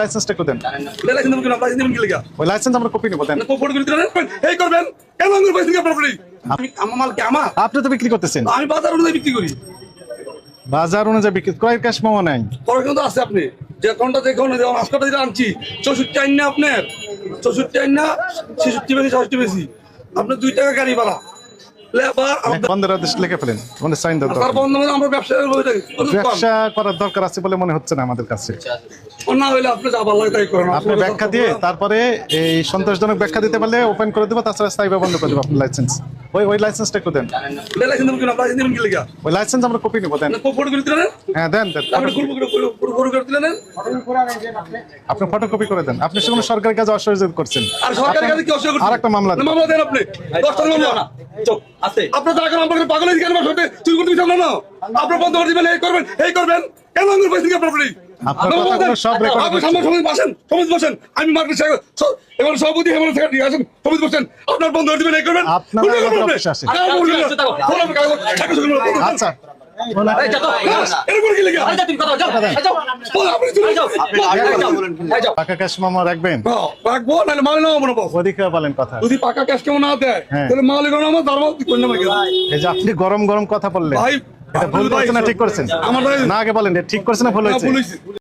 লাইসেন্সটা একটু দেন। লাইসেন্স দেবেন লাইসেন্স দেবেন কি লেগা? ওই লাইসেন্স আমরা কপি নেব দেন। না করে দিলেন এই করবেন। কেন উপরে আমি আমার মাল কি আমার? আপনি তো বিক্রি করতেছেন। আমি বাজার অনুযায়ী বিক্রি করি। বাজার অনুযায়ী বিক্রি ক্রয়ের ক্যাশ মামা নাই কিন্তু আছে আপনি। যে কোনটা আজকাটা যেটা আনছি চৌষট্টি আইন না আপনার? চৌষট্টি আইন না ছেষট্টি বেশি ষষ্টি বেশি। আপনার দুই টাকা গাড়ি ভাড়া। বন্ধের আদেশ লিখে ফেলেন মানে সাইন ব্যবসা করার দরকার আছে বলে মনে হচ্ছে না আমাদের কাছে। আপনি ব্যাখ্যা দিয়ে তারপরে এই সন্তোষজনক ব্যাখ্যা দিতে পারলে ওপেন করে দেবো তাছাড়া স্থায়ী বন্ধ করে দেবো আপনার লাইসেন্স ওই ওই লাইসেন্সটা একটু দেন। ওই লাইসেন্স আমরা কপি নেব দেন। করে হ্যাঁ দেন দেন। আপনি ফুল করে দেন। আপনি সেগুলো সরকারি কাজে অসহযোগ করছেন। আর সরকারের একটা মামলা মামলা দেন আপনি। দশটা মামলা। আছে। আপনার টাকা চুরি করতে না আপনার বন্ধ করে দিবেন এই করবেন এই করবেন। কেন আপনার আপনার সব বসেন সমিতি বসেন। আমি মার্কেট সভাপতি হেমন্ত সেক্রেটারি আসেন সমিতি বসেন। আপনার বন্ধ দিবেন এই করবেন। আচ্ছা ক্যাশ মামা রাখবেন? হ্যাঁ, রাখব নাহলে মাল মনে কথা। যদি পাকা ক্যাশ কেমন না দেয় হ্যাঁ। তাহলে আমার ধর্ম এই যে আপনি গরম গরম কথা বললেন। ভাই এটা ভুল করছেন না ঠিক করছেন আমার না আগে বলেন ঠিক করছে না ভুল হয়েছে।